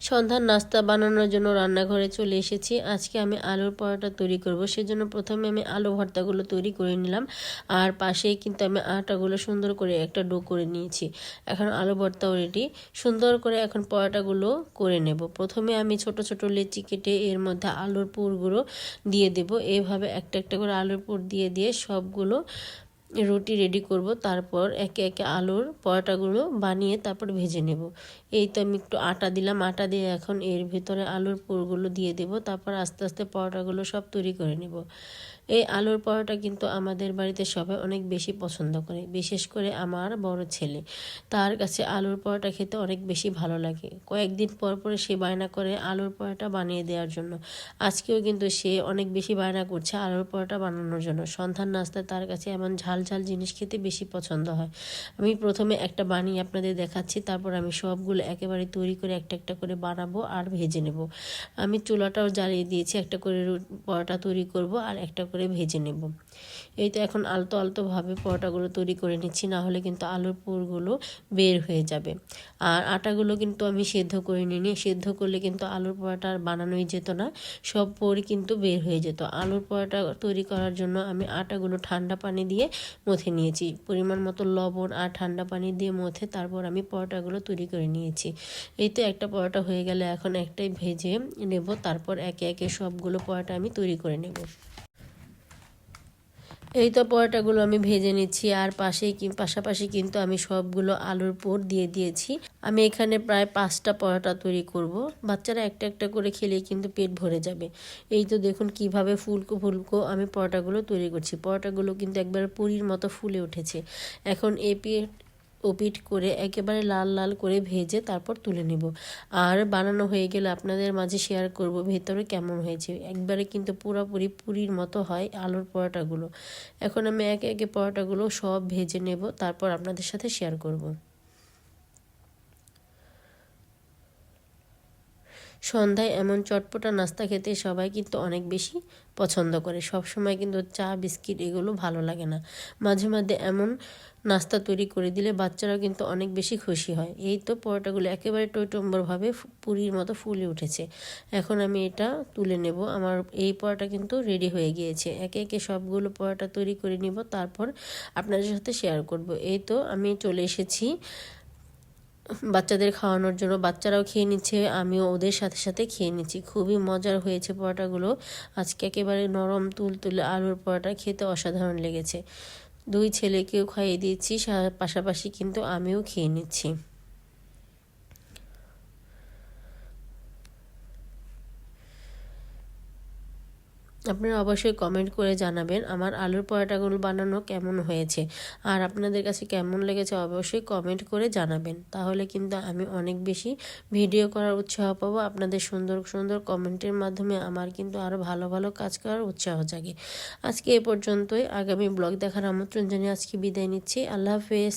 সন্ধ্যার নাস্তা বানানোর জন্য রান্নাঘরে চলে এসেছি। আজকে আমি আলুর পরোটা তৈরি করব। সেজন্য প্রথমে আমি আলু ভর্তাগুলো তৈরি করে নিলাম। আর পাশেই কিন্তু আমি আটাগুলো সুন্দর করে একটা ডো করে নিয়েছি। এখন আলু ভর্তাও রেডি সুন্দর করে এখন পরোটাগুলো করে নেব। প্রথমে আমি ছোট ছোট লেচি কেটে এর মধ্যে আলুর পুরগুলো দিয়ে দেব। এভাবে একটা একটা করে আলুর পুর দিয়ে দিয়ে সবগুলো রুটি রেডি করব, তারপর একে একে আলুর পরোটাগুলো বানিয়ে তারপর ভেজে নেব। এই তো আমি একটু আটা দিলাম, আটা দিয়ে এখন এর ভেতরে আলুর পুরগুলো দিয়ে দেব, তারপর আস্তে আস্তে পরোটাগুলো সব তৈরি করে নেব। এই আলুর পরোটা কিন্তু আমাদের বাড়িতে সবাই অনেক বেশি পছন্দ করে, বিশেষ করে আমার বড় ছেলে। তার কাছে আলুর পরোটা খেতে অনেক বেশি ভালো লাগে। কয়েকদিন পর পরে সে বায়না করে আলুর পরোটা বানিয়ে দেওয়ার জন্য। আজকেও কিন্তু সে অনেক বেশি বায়না করছে আলুর পরোটা বানানোর জন্য। সন্ধ্যার নাস্তায় তার কাছে এমন ঝাল ঝাল জিনিস খেতে বেশি পছন্দ হয়। আমি প্রথমে একটা বানিয়ে আপনাদের দেখাচ্ছি, তারপর আমি সবগুলো একেবারে তৈরি করে একটা একটা করে বানাবো আর ভেজে নেব। আমি চুলাটাও জ্বালিয়ে দিয়েছি, একটা করে পরোটা তৈরি করব আর একটা করে ভেজে নেব। এই তো এখন আলতো আলতোভাবে পরোটাগুলো তৈরি করে নিচ্ছি, না হলে কিন্তু আলুর পুরগুলো বের হয়ে যাবে। আর আটাগুলো কিন্তু আমি সেদ্ধ করে নিই সেদ্ধ করলে কিন্তু আলুর পরোটা আর বানানোই যেত না, সব পর কিন্তু বের হয়ে যেত। আলুর পরোটা তৈরি করার জন্য আমি আটাগুলো ঠান্ডা পানি দিয়ে মথে নিয়েছি। পরিমাণ মতো লবণ আর ঠান্ডা পানি দিয়ে মথে তারপর আমি পরোটাগুলো তৈরি করে নিয়েছি। এই তো একটা পরোটা হয়ে গেলে এখন একটাই ভেজে নেব, তারপর একে একে সবগুলো পরোটা আমি তৈরি করে নেব। এই তো পরোটাগুলো আমি ভেজে নিচ্ছি, আর পাশে পাশাপাশি কিন্তু আমি সবগুলো আলুর পোর দিয়ে দিয়েছি। আমি এখানে প্রায় পাঁচটা পরোটা তৈরি করব। বাচ্চারা একটা একটা করে খেলে কিন্তু পেট ভরে যাবে। এই তো দেখুন কীভাবে ফুলকো ফুলকো আমি পরোটাগুলো তৈরি করছি। পরোটাগুলো কিন্তু একবার পুরীর মতো ফুলে উঠেছে। এখন এই ওপিট করে একেবারে লাল লাল করে ভেজে তারপর তুলে নেব। আর বানানো হয়ে গেলে আপনাদের মাঝে শেয়ার করব ভেতরে কেমন হয়েছে। একবারে কিন্তু পুরোপুরি পুরীর মতো হয় আলুর পরোটাগুলো। এখন আমি একে একে পরোটাগুলো সব ভেজে নেব, তারপর আপনাদের সাথে শেয়ার করব। সন্ধ্যায় এমন চটপটা নাস্তা খেতে সবাই কিন্তু অনেক বেশি পছন্দ করে। সব সময় কিন্তু চা, বিস্কিট এগুলো ভালো লাগে না। মাঝে মাঝে এমন নাস্তা তৈরি করে দিলে বাচ্চারাও কিন্তু অনেক বেশি খুশি হয়। এই তো পরোটাগুলো একেবারে টইটম্বরভাবে পুরীর মতো ফুলে উঠেছে। এখন আমি এটা তুলে নেব। আমার এই পরোটা কিন্তু রেডি হয়ে গিয়েছে। একে একে সবগুলো পরোটা তৈরি করে নিব। তারপর আপনাদের সাথে শেয়ার করব। এই তো আমি চলে এসেছি বাচ্চাদের খাওয়ানোর জন্য বাচ্চারাও খেয়ে নিচ্ছে, আমিও ওদের সাথে সাথে খেয়ে নিচ্ছি। খুবই মজার হয়েছে পরোটাগুলো। আজকে একেবারে নরম তুল তুলে আলুর পরোটা খেতে অসাধারণ লেগেছে। দুই ছেলেকেও খাইয়ে দিচ্ছি পাশাপাশি কিন্তু আমিও খেয়ে নিচ্ছি। আপনারা অবশ্যই কমেন্ট করে জানাবেন, আমার আলুর পরোটাগুলো বানানো কেমন হয়েছে? আর আপনাদের কাছে কেমন লেগেছে অবশ্যই কমেন্ট করে জানাবেন। তাহলে কিন্তু আমি অনেক বেশি ভিডিও করার উৎসাহ পাবো, আপনাদের সুন্দর সুন্দর কমেন্টের মাধ্যমে আমার কিন্তু আরও ভালো ভালো কাজ করার উৎসাহ জাগে। আজকে এ পর্যন্তই, আগামী ব্লগ দেখার আমন্ত্রণ জানিয়ে আজকে বিদায় নিচ্ছি, আল্লাহ হাফেজ।